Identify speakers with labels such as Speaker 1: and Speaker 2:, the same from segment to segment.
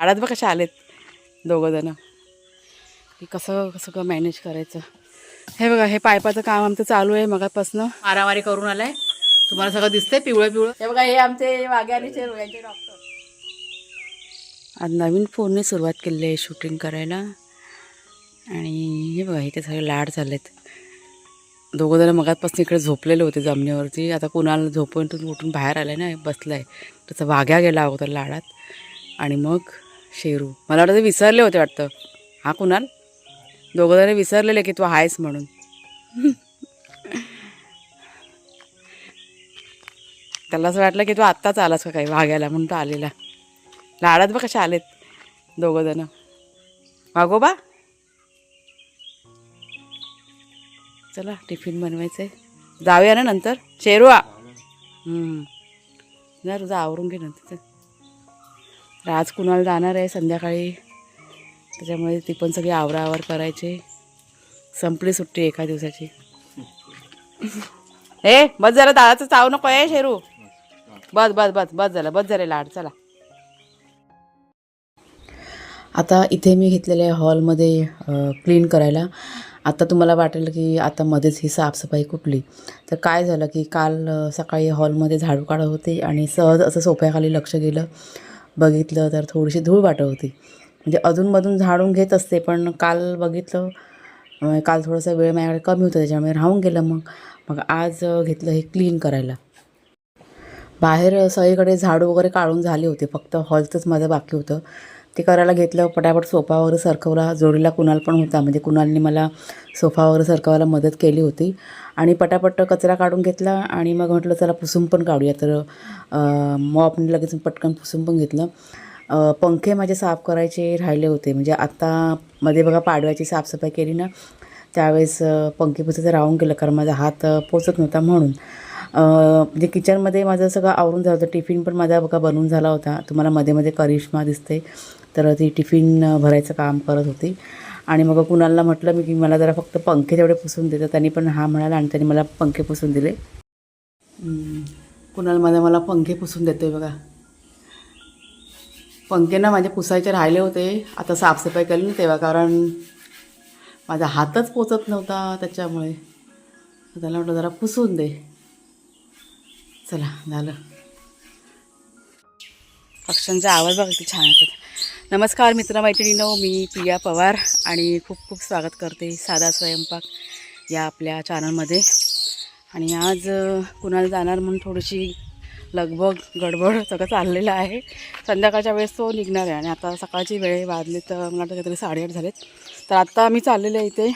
Speaker 1: आडात बघ कशा आलेत दोघं जण. की कसं सगळं मॅनेज करायचं. हे बघा हे पायपाचं काम आमचं चालू आहे मगापासनं. मारामारी करून आलाय. तुम्हाला सगळं दिसतंय पिवळं पिवळं हे बघा हे आमचे वाघे आणि चेरू यांचे डॉक्टर आज नवीन फोनने सुरुवात केली आहे शूटिंग करायला. आणि हे बघा इथे सगळे लाड चाललेत दोघं जण मगातपासून इकडे झोपलेले होते जमिनीवरती. आता कुणाला झोपून उठून बाहेर आलाय ना बसलाय. त्याचा वाघ्या गेला अगोदर लाडात. आणि मग शेरू. मला वाटतं विसरले होते वाटतं. हा कुणाल? दोघं जरी विसरलेले की तू आहेस म्हणून. त्याला असं वाटलं की तू आत्ताच आलास का काही वाघ्याला म्हणून तो आलेला. लाडात बघ कशा आलेत दोघं जण. वागोबा चला टिफिन बनवायचं आहे जाऊया ना नंतर? शेरू हम्म. जा तुझं आवरून घे नंतर. आज कुणाला जाणार आहे संध्याकाळी. त्याच्यामुळे ती पण सगळी आवरावर करायचे. संपली सुट्टी एका दिवसाची. ए बस झालं दादाचं चाव नको आहे शेरू. बस बस बस बस झालं बस झालं लाड चला. आता इथे मी घेतलेले आहे हॉलमध्ये क्लीन करायला. आता तुम्हाला वाटेल की आता मध्येच ही साफसफाई कुठली. तर काय झालं की काल सकाळी हॉलमध्ये झाडू काढत होते आणि सहज असं सोफ्याखाली लक्ष गेलं. बघितलं तर थोडीशी धूळ वाटत होती. म्हणजे अधूनमधून झाडून घेत असते पण काल बघितलं काल थोडासा वेळ माझ्याकडे कमी होता त्याच्यामुळे राहून गेलं मग. मग आज घेतलं हे क्लीन करायला. बाहेर सगळीकडे झाडू वगैरे काढून झाले होते फक्त हॉलचंच माझं बाकी होतं. ते करायला घेतलं पटापट सोफा वगैरे सरकवला. जोडीला कुणाल पण होता. म्हणजे कुणालने मला सोफा वगैरे सरकवायला मदत केली होती. आणि पटापट कचरा काढून घेतला आणि मग म्हटलं चला पुसून पण काढूया. तर मॉपने लगेच पटकन पुसून पण घेतलं. पंखे माझे साफ करायचे राहिले होते. म्हणजे आत्ता मध्ये बघा पाडव्याची साफसफाई केली ना त्यावेळेस पंखे पुसायचं राहून गेलं कारण माझा हात पोचत नव्हता म्हणून. म्हणजे किचनमध्ये माझं सगळं आवरून झालं होतं. टिफिन पण माझा बघा बनवून झाला होता. तुम्हाला मध्ये मध्ये करिश्मा दिसते तर ती टिफिन भरायचं काम करत होती. आणि मग कुणाला म्हटलं मी की मला जरा फक्त पंखे तेवढे पुसून देतं त्यांनी पण हा म्हणाला आणि त्यांनी मला पंखे पुसून दिले. कुणाला कुणाल माझा मला पंखे पुसून देतोय बघा. पंखे ना माझे पुसायचे राहिले होते. आता साफसफाई केली ना तेव्हा कारण माझा हातच पोचत नव्हता त्याच्यामुळे. त्याला म्हटलं जरा पुसून दे. चला झालं. पक्ष्यांचा आवाज बघा किती छान येतात नमस्कार मित्रमैत्रिणीनो मी प्रिया पवार आणि खूप खूप स्वागत करते साधा स्वयंपाक या आपल्या चॅनलमध्ये. आणि आज कुणाला जाणार म्हणून थोडीशी लगभग गडबड सगळं चाललेलं आहे. संध्याकाळच्या वेळेस तो निघणार आहे आणि आता सकाळची वेळ वाजली तर मला वाटतं काहीतरी साडेआठ झालेत. तर आत्ता मी चाललेले आहे इथे.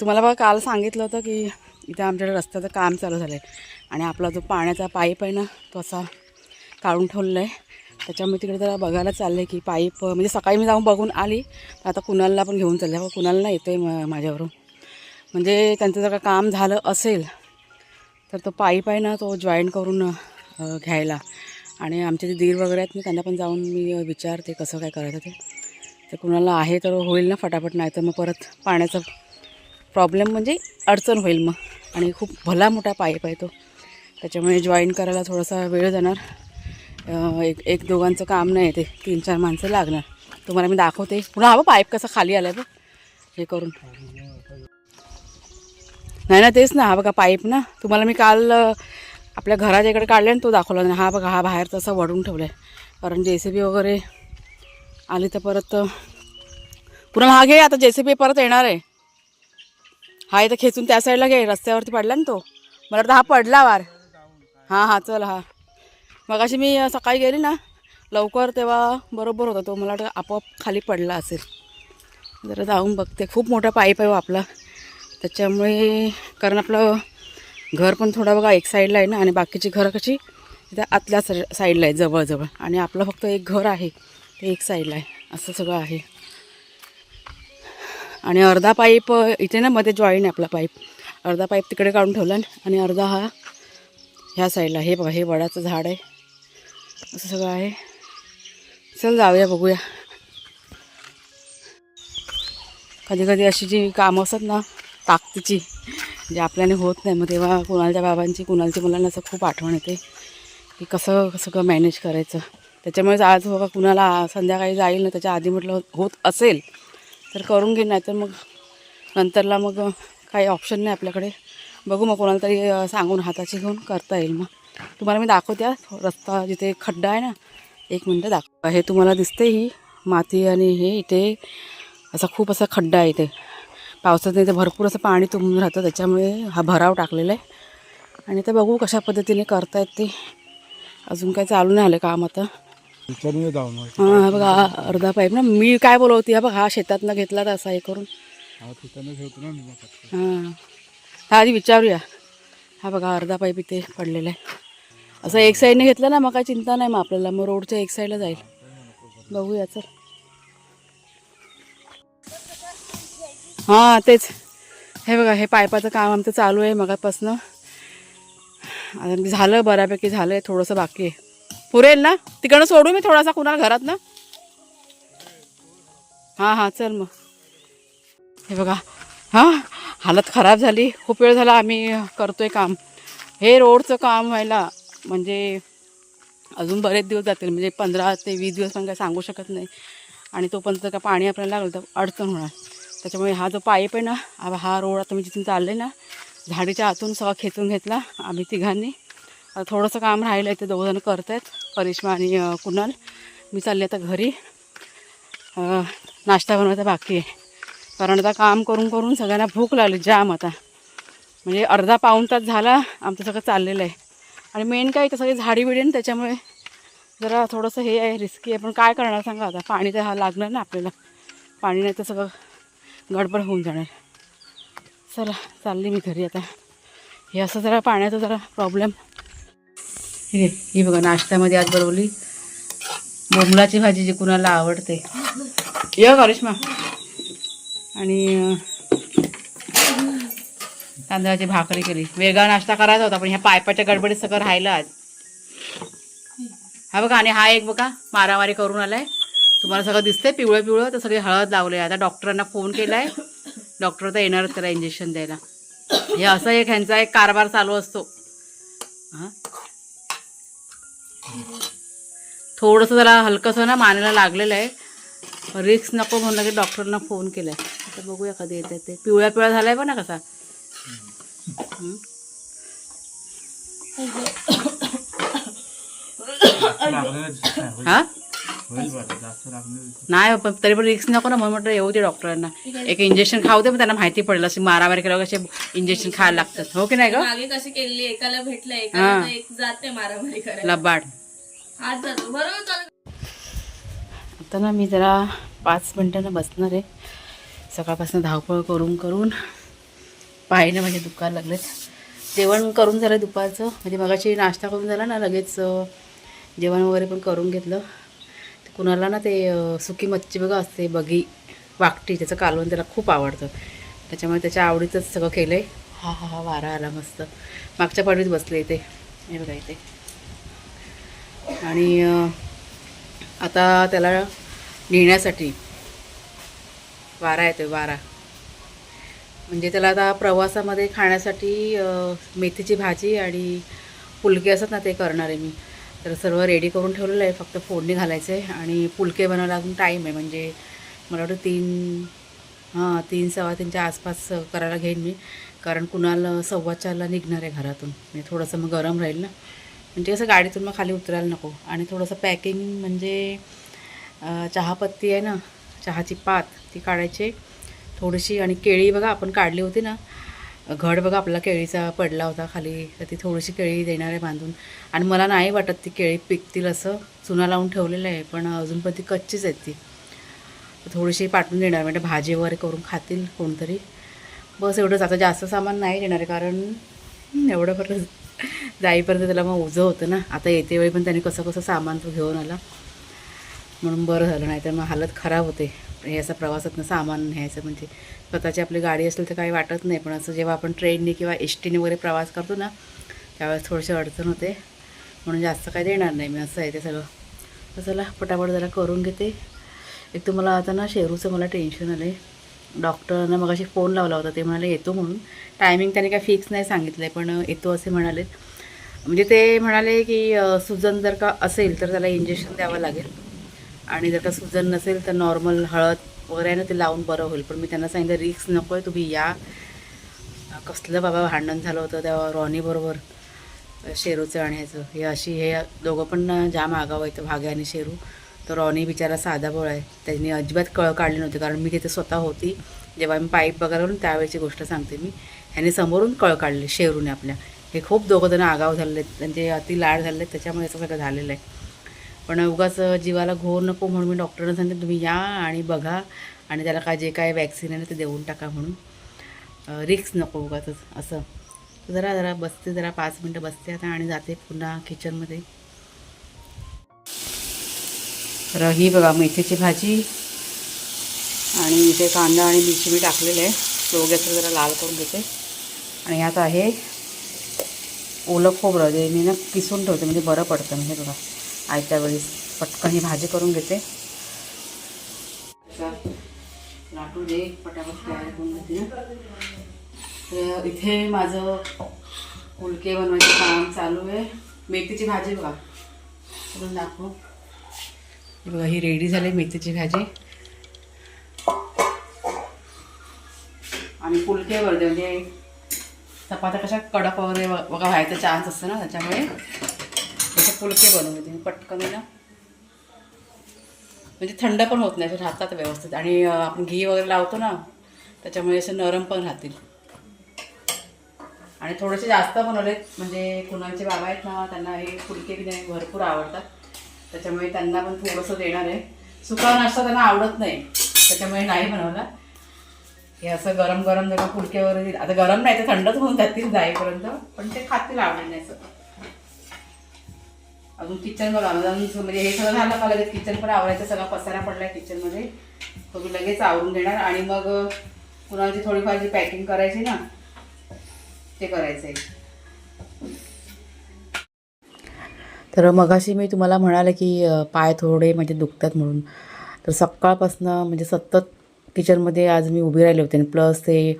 Speaker 1: तुम्हाला बघा काल सांगितलं होतं की इथे आमच्याकडे रस्त्याचं काम चालू झालं आहे आणि आपला जो पाण्याचा पाईप आहे ना तो असा काढून ठेवलेला आहे. त्याच्यामुळे तिकडे जरा बघायला चाललं आहे की पाईप म्हणजे सकाळी मी जाऊन बघून आली आता कुणालला पण घेऊन चालले. आहे कुणालला येतो आहे म माझ्यावरून. म्हणजे त्यांचं जर का काम झालं असेल तर तो पाईप आहे ना तो जॉईन करून घ्यायला. आणि आमचे जे दीर वगैरे आहेत मी त्यांना पण जाऊन मी विचारते कसं काय करायचं ते. तर कुणाला आहे तर होईल ना फटाफट नाही तर मग परत पाण्याचा प्रॉब्लेम म्हणजे अडचण होईल मग. आणि खूप भला मोठा पाईप आहे तो. त्याच्यामुळे जॉईन करायला थोडासा वेळ जाणार. एक एक दोघांचं काम नाही ते. तीन चार माणसं लागणार. तुम्हाला मी दाखवते. पुन्हा हवं पाईप कसं खाली आलं आहे बघ. हे करून. नाही ना तेच ना. हा बघा पाईप ना. तुम्हाला मी काल आपल्या घराच्या इकडे काढले ना तो दाखवला नाही. हा बघा हा बाहेर तसा वडून ठेवला आहे कारण जे सी बी वगैरे आली तर परत पुन्हा हा घे आता जे सी बी परत येणार आहे. हा इथं खेचून त्या साईडला घे. रस्त्यावरती पडला ना तो. मला तर हा पडला वार. हां हां चल हा. मग अशी मी सकाळी गेली ना लवकर तेव्हा बरोबर होता तो. मला वाटतं आपोआप खाली पडला असेल. जरा जाऊन बघते. खूप मोठा पाईप आहे हो आपला. त्याच्यामुळे कारण आपलं घर पण थोडं बघा एक साईडला आहे ना आणि बाकीची घरं कशी त्या आतल्या साईडला आहे जवळजवळ. आणि आपलं फक्त एक घर आहे ते एक साईडला आहे. असं सगळं आहे. आणि अर्धा पाईप इथे ना मध्ये जॉईन आहे आपला पाईप. अर्धा पाईप तिकडे काढून ठेवला आणि अर्धा हा ह्या साईडला हे बघा हे वडाचं झाड आहे. असं सगळं आहे. चल जाऊया बघूया. कधी कधी अशी जी कामं असतात ना ताकदीची जे आपल्याने होत नाही मग तेव्हा कुणालच्या बाबांची कुणालच्या मुलांना असं खूप आठवण येते की कसं कसं मॅनेज करायचं. त्याच्यामुळेच आज बघा कुणाला संध्याकाळी जाईल ना त्याच्या आधी म्हटलं होत असेल तर करून घेईन नाही तर मग नंतरला मग काही ऑप्शन नाही आपल्याकडे. बघू मग कोणाला तरी सांगून हाताची घेऊन करता येईल मग. तुम्हाला मी दाखवते हा, रस्ता जिथे खड्डा आहे ना. एक मिनटं दाखव. हे तुम्हाला दिसते ही माती आणि हे इथे असा खूप असा खड्डा आहे इथे. पावसात इथे भरपूर असं पाणी तुंबून राहतं त्याच्यामुळे हा भराव टाकलेला आहे. आणि ते बघू कशा पद्धतीने करतायत ते. अजून काय चालू नाही आलं काम आता. हां बघा अर्धा पाईप ना. मी काय बोलवते हा बघ हा शेतातनं घेतला तर असा हे करून.
Speaker 2: हा
Speaker 1: आधी विचारूया. हा बघा अर्धा पाईप इथे पडलेला आहे. असं एक साईडने घेतलं ना मग काय चिंता नाही मग आपल्याला. मग रोडच्या एक साईडला जाईल. बघूया चल. हां तेच. हे बघा हे पायपाचं काम आमचं चालू आहे मगापासनं. आता झालं बऱ्यापैकी झालं आहे थोडंसं बाकी आहे. पुरेल ना? तिकडनं सोडू मी थोडासा कुणाला घरात ना? हां हां चल मग. हे बघा. हां हालत खराब झाली. खूप वेळ झाला आम्ही करतोय काम. हे रोडचं काम व्हायला. म्हणजे अजून बरेच दिवस जातील. म्हणजे पंधरा ते वीस दिवस पण काय सांगू शकत नाही. आणि तोपर्यंत का पाणी आपल्याला लागलं तर अडचण होणार. त्याच्यामुळे हा जो पाईप आहे ना हा हा रोड आता मी जिथून चालले ना झाडीच्या आतून सगळा खेचून घेतला आम्ही तिघांनी. आता थोडंसं काम राहिलं आहे ते दोघंजणं करत आहेत करिश्मा आणि कुणाल. मी चालले आता घरी. नाश्ता बनवायचा बाकी आहे. कारण आता काम करून करून सगळ्यांना भूक लागली जाम आता. म्हणजे अर्धा पाऊण तास झाला आमचं सगळं चाललेलं आहे. आणि मेन काय तर सगळी झाडी बिडी ना त्याच्यामुळे जरा थोडंसं हे आहे रिस्की आहे. पण काय करणार सांगा आता? पाणी तर हा लागणार ना आपल्याला. पाणी नाही तर सगळं गडबड होऊन जाणार. चला चालली मी घरी आता. हे असं जरा पाण्याचा जरा प्रॉब्लेम हे ही बघा नाश्त्यामध्ये आज बनवली बोंबलाची भाजी जी कुणाला आवडते. ये करिश्मा. आणि तांदळाची भाकरी केली. वेगळा नाश्ता करायचा होता पण ह्या पायपाच्या गडबडीत सगळं राहिलं आज. हा बघा आणि हा एक बघा मारामारी करून आलाय. तुम्हाला सगळं दिसतंय पिवळं पिवळं तर सगळे हळद लावले आता डॉक्टरांना फोन केलाय. डॉक्टर तर येणारच त्याला इंजेक्शन द्यायला. हे असं एक ह्यांचा एक कारभार चालू असतो. हां? थोडंसं जरा हलकंसं ना मानेला लागलेलं आहे. रिक्स नको म्हणलं की डॉक्टरना फोन केलाय. आता बघूया कधी येते ते. पिवळ्या पिवळ्या झालाय पण ना कसा. हं? हा? नाही पण तरी पण रिक्स नको ना म्हणून म्हटलं येऊ दे डॉक्टरांना एक इंजेक्शन खाऊ दे पण त्यांना माहिती पडलं. अशी मारामारी केल्यावर कसे इंजेक्शन खायला लागतात. हो की नाही ग?
Speaker 3: कशी केली एकाला भेटलं एकाला तर एक जाते मारामारी करायला.
Speaker 1: लबाड.
Speaker 3: जातो. बरोबर
Speaker 1: आता ना मी जरा पाच मिनटानं बसणार आहे. सकाळपासून धावपळ करून करून. पायाने म्हणजे दुखायला लागलेत. जेवण करून झालं दुपारचं. म्हणजे मगाशी नाश्ता करून झाला ना लगेच जेवण वगैरे पण करून घेतलं. कुणाला ना ते सुकी मच्छी बघा असते बगी वाकटी त्याचं कालवण त्याला खूप आवडतं. त्याच्यामुळे त्याच्या आवडीचंच सगळं केलं आहे हा हा हा वारा आला मस्त. मागच्या पाडवीत बसले इथे. हे बघा इथे. आणि आता त्याला नेण्यासाठी वारा येतो वारा. म्हणजे त्याला आता प्रवासामध्ये खाण्यासाठी मेथीची भाजी आणि पुलके असतात ना ते करणार आहे मी. तर सर्व रेडी करून ठेवलेलं आहे फक्त फोडणी घालायचं आहे आणि पुलके बनवायला अजून टाईम आहे. म्हणजे मला वाटतं तीन हां तीन सव्वा तीनच्या आसपास करायला घेईन मी. कारण कुणाला सव्वा चारला निघणार आहे घरातून. म्हणजे थोडंसं मग गरम राहील ना. म्हणजे कसं गाडीतून मग खाली उतरायला नको. आणि थोडंसं पॅकिंग म्हणजे चहापत्ती आहे ना चहाची पात ती काढायची थोडीशी आणि केळी बघा आपण काढली होती ना. घड बघा आपला केळीचा पडला होता खाली तर ती थोडीशी केळी देणार आहे बांधून. आणि मला नाही वाटत ती केळी पिकतील असं. चुना लावून ठेवलेलं आहे पण अजून पण ती कच्चीच आहेत ती. थोडीशी पाठवून देणार म्हणजे भाजी वगैरे करून खातील कोणतरी. बस एवढंच आता जास्त सामान नाही देणार आहे कारण एवढं बरं जाईपर्यंत त्याला मग उजं होतं ना. आता येते वेळी पण त्याने कसं कसं सामान तो घेऊन आला. म्हणून बरं झालं नाही तर मग हालत खराब होते. हे असा प्रवासातनं सामान न्यायचं म्हणजे स्वतःची आपली गाडी असेल तर काही वाटत नाही. पण असं जेव्हा आपण ट्रेनने किंवा एस टीने वगैरे प्रवास करतो ना त्यावेळेस थोडीशी अडचण होते. म्हणून जास्त काही देणार नाही. मी असं आहे ते सगळं. तर चला पटापट जरा करून घेते. एक तर मला आता ना शेरूचं मला टेन्शन आलं आहे डॉक्टरांना मगाशी फोन लावला होता. ते म्हणाले येतो म्हणून. टायमिंग त्याने काय फिक्स नाही सांगितलं आहे पण येतो असे म्हणाले. म्हणजे ते म्हणाले की सुजन जर का असेल तर त्याला इंजेक्शन द्यावं लागेल. आणि जर का सुजन नसेल तर नॉर्मल हळद वगैरे आहे ना ते लावून बरं होईल. पण मी त्यांना सांगितलं रिक्स नको आहे तुम्ही या. कसलं बाबा भांडण झालं होतं तेव्हा रॉनीबरोबर शेरूचं आणि ह्याचं. हे अशी हे दोघं पण जाम आगाव आहेत भाग्या आणि शेरू. तर रॉनी बिचारा साधा बोळ आहे. त्यांनी अजिबात कळ काढली नव्हती कारण मी तिथे स्वतः होती. जेव्हा मी पाईप बघायला होऊन त्यावेळेची गोष्ट सांगते मी. ह्याने समोरून कळ काढली शेरूने आपल्या. हे खूप दोघं जण आगाव झालेले आहेत. त्यांचे अति लाड झाले आहेत त्याच्यामुळे असं सगळं झालेलं आहे. पण उगाच जीवाला घोर नको म्हणून मी डॉक्टरना सांगते तुम्ही या आणि बघा आणि त्याला काय जे काय वॅक्सिन आहे ना ते देऊन टाका म्हणून. रिक्स नको उगाच असं. जरा जरा बसते जरा पाच मिनटं बसते आता आणि जाते पुन्हा किचनमध्ये तर ही बघा मेथीची भाजी आणि इथे कांदा आणि मिरची मी टाकलेलं आहे. तो गॅसवर जरा लाल करून घेते. आणि यात आहे ओलं खोबरं जे मी ना किसून ठेवते म्हणजे बरं पडतं म्हणजे बघा. आयत्या वेळेस पटकन ही भाजी करून घेते. लाटू दे पटापट तयार करून ना इथे माझं फुलके बनवायचं काम चालू आहे. मेथीची भाजी बघा. करून दाखवू. बघा ही रेडी झाली मेथीची भाजी. आणि फुलके वरते म्हणजे चपात्या कशा कडक वगैरे बघा व्हायचा चान्स असतो ना त्याच्यामुळे. फुलके बनवते मी पटकन ना. म्हणजे थंड पण होत नाही असे राहतात व्यवस्थित. आणि आपण घी वगैरे लावतो ना त्याच्यामुळे असे नरम पण राहतील. आणि थोडेसे जास्त बनवलेत म्हणजे कुणाचे बाबा आहेत ना त्यांना हे फुलके बी नाही भरपूर आवडतात. त्याच्यामुळे त्यांना पण थोडंसं देणार आहे. सुका नाश्ता त्यांना आवडत नाही त्याच्यामुळे नाही बनवला. हे असं गरम गरम जेव्हा फुलके वगैरे आता गरम नाही तर थंडच होऊन जातील जाईपर्यंत पण ते खातील आवडीने असं. अजून किचन बघा अजून म्हणजे हे सगळं झालं का लगेच किचन पण आवरायचं सगळा पसारा पडलाय किचनमध्ये तो मी लगेच आवरून घेणार आणि मग कुणाची थोडीफार जी पॅकिंग करायची ना ते करायचं आहे तर मगाशी मी तुम्हाला म्हणाले की पाय थोडे म्हणजे दुखतात म्हणून. तर सकाळपासनं म्हणजे सतत किचनमध्ये आज मी उभी राहिले होते. आणि प्लस ते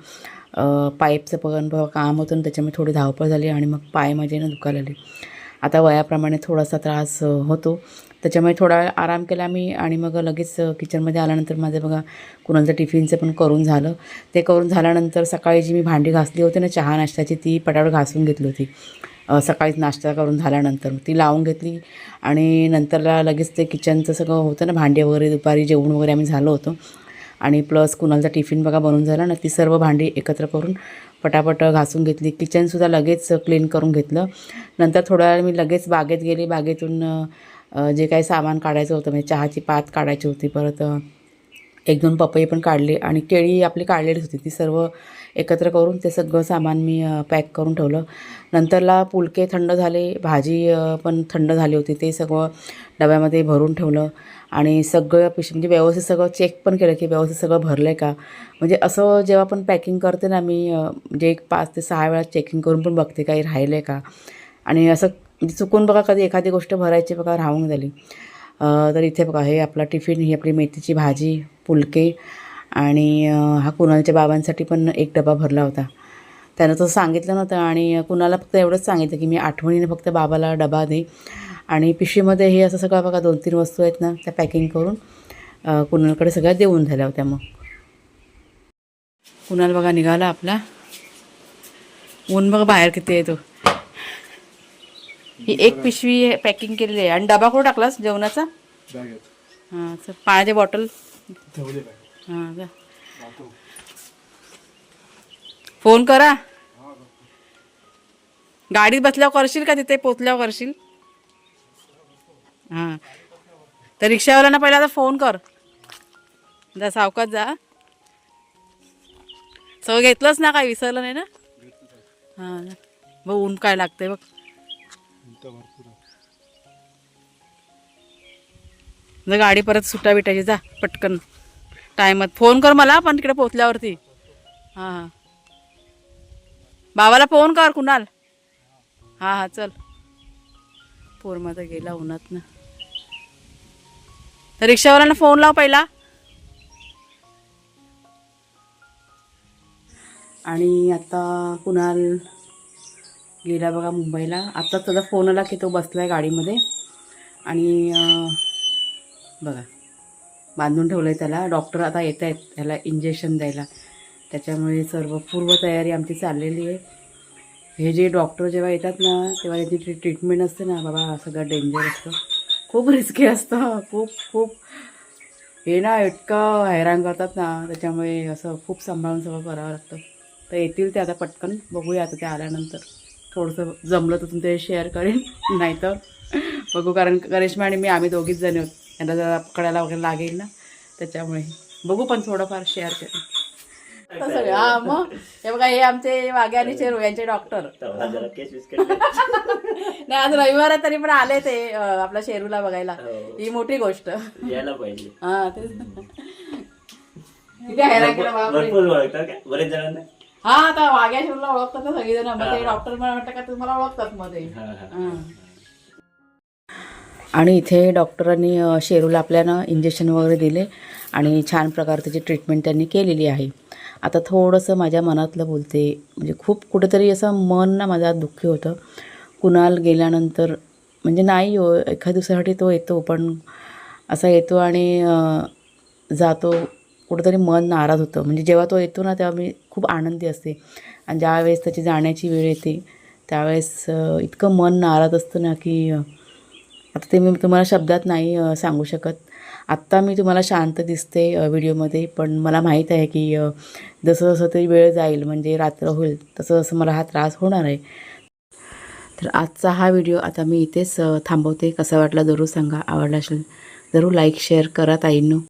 Speaker 1: पाईपचं पण काम होतं आणि त्याच्यामुळे थोडी धावपळ झाली आणि मग पाय माझे ना दुखायला लागले. आता वयाप्रमाणे थोडासा त्रास होतो. त्याच्यामुळे थोडा आराम केला मी आणि मग लगेच किचनमध्ये आल्यानंतर माझं बघा कुणाचं टिफिनचं पण करून झालं. ते करून झाल्यानंतर सकाळी जी मी भांडी घासली होती ना चहा नाश्त्याची ती पटावर घासून घेतली होती. सकाळीच नाश्ता करून झाल्यानंतर ती लावून घेतली आणि नंतरला लगेच ते किचनचं सगळं होतं ना भांडी वगैरे दुपारी जेवण वगैरे आम्ही झालो होतो. आणि प्लस कुणालचा टिफिन बघा बनवून झाला ना ती सर्व भांडी एकत्र करून पटापट घासून घेतली. किचनसुद्धा लगेच क्लीन करून घेतलं. नंतर थोड्या वेळ मी लगेच बागेत गेली. बागेतून जे काही सामान काढायचं होतं म्हणजे चहाची पात काढायची होती परत एक दोन पपई पण काढली आणि केळी आपली काढलेलीच होती. ती सर्व एकत्र करून ते सगळं सामान मी पॅक करून ठेवलं. नंतरला पुलके थंड झाले भाजी पण थंड झाली होती ते सगळं डब्यामध्ये भरून ठेवलं. आणि सगळं पिश म्हणजे व्यवस्थित सगळं चेक पण केलं की व्यवस्थित सगळं भरलं आहे का? म्हणजे असं जेव्हा पण पॅकिंग करते ना मी म्हणजे एक पाच ते सहा वेळा चेकिंग करून पण बघते काही राहिलं आहे का? आणि असं म्हणजे चुकून बघा कधी एखादी गोष्ट भरायची बघा राहून झाली तर इथे बघा हे आपला टिफिन ही आपली मेथीची भाजी पुलके आणि हा कुणालच्या बाबांसाठी पण एक डबा भरला होता. त्यानं तसं सांगितलं नव्हतं आणि कुणाला फक्त एवढंच सांगितलं की मी आठवणीने फक्त बाबाला डबा दे. आणि पिशवीमध्ये हे असं सगळं बघा दोन तीन वस्तू आहेत ना त्या पॅकिंग करून कुणालकडे सगळ्या देऊन झाल्या होत्या मग. कुणाल बघा निघाला आपला. ऊन बघा बाहेर किती आहे तो. ही एक पिशवी पॅकिंग केलेली आहे. आणि डबा कुठं टाकलास? जेवणाचा? हां पाण्याची बॉटल. हां का फोन करा. गाडीत बसल्यावर करशील का तिथे पोचल्यावर करशील? हां. तर रिक्षावाल्यांना पहिला आता फोन कर. जा सावकात जा. सगळं घेतलंच ना काय विसरलं नाही ना? हां बघ ऊन काय लागतंय बघ.
Speaker 2: आहे.
Speaker 1: गाडी परत सुटा बिटायची जा पटकन. टायमात फोन कर मला पण तिकडे पोचल्यावरती हां हां. बाबाला फोन कर कुणाल. हां हां चल. पोरमाता गेला उन्हात ना तर रिक्षावाल्यांना फोन लाव पहिला. आणि आता कुणाल गेला बघा मुंबईला. आत्ताच त्याचा फोन आला की तो बसला आहे गाडीमध्ये. आणि बघा. बांधून ठेवलं आहे त्याला. डॉक्टर आता येत आहेत त्याला इंजेक्शन द्यायला. त्याच्यामुळे सर्व पूर्व तयारी आमची चाललेली आहे. हे जे डॉक्टर जेव्हा येतात ना तेव्हा याची ट्री ट्रीटमेंट असते ना बाबा सगळं डेंजर असतं. खूप रिस्की असतं. खूप खूप. हे ना इतकं हैराण करतात ना त्याच्यामुळे असं खूप सांभाळून सगळं करावं लागतं. तर येतील ते आता पटकन. बघूया आता ते आल्यानंतर. थोडंसं जमलं तर तुमचे शेअर करेन. नाहीतर बघू कारण करिश्मा आणि मी आम्ही दोघीच जण आहोत. यांना जरा पकडायला वगैरे लागेल ना त्याच्यामुळे. बघू पण थोडंफार शेअर सगळं. हा मग. हे बघा हे आमचे वाघे आणि शेरू यांचे डॉक्टर नाही आज रविवार तरी पण आले ते आपल्या शेरूला बघायला.
Speaker 4: हो.
Speaker 1: ही मोठी गोष्ट.
Speaker 4: यायला पाहिजे.
Speaker 1: हा तेच किती हैराण केलं हा आता वाघ्या शेरूला ओळखतात ना सगळेजण. मग ते डॉक्टर मला वाटतं का तुम्हाला ओळखतात मध्ये. आणि इथे डॉक्टरांनी शेरूला आपल्यानं इंजेक्शन वगैरे दिले आणि छान प्रकारे त्याची ट्रीटमेंट त्यांनी केलेली आहे. आता थोडंसं माझ्या मनातलं बोलते म्हणजे खूप कुठेतरी असं मन ना माझा दुःखी होतं. कुणाल गेल्यानंतर म्हणजे नाही हो एखाद्या दिवसासाठी तो येतो पण असा येतो आणि जातो कुठंतरी मन नाराज होतं. म्हणजे जेव्हा तो येतो ना तेव्हा मी खूप आनंदी असते. आणि ज्यावेळेस त्याची जाण्याची वेळ येते त्यावेळेस इतकं मन नाराज असतं ना की आता ते मी तुम्हाला शब्दात नाही सांगू शकत. आत्ता मी तुम्हाला शांत दिसते व्हिडिओमध्ये पण मला माहीत आहे की जसं जसं ते वेळ जाईल म्हणजे रात्र होईल तसं जसं मला हा त्रास होणार आहे. तर आजचा हा व्हिडिओ आता मी इथेच थांबवते. कसा वाटला जरूर सांगा. आवडला असेल जरूर लाईक शेअर करा ताईंनो.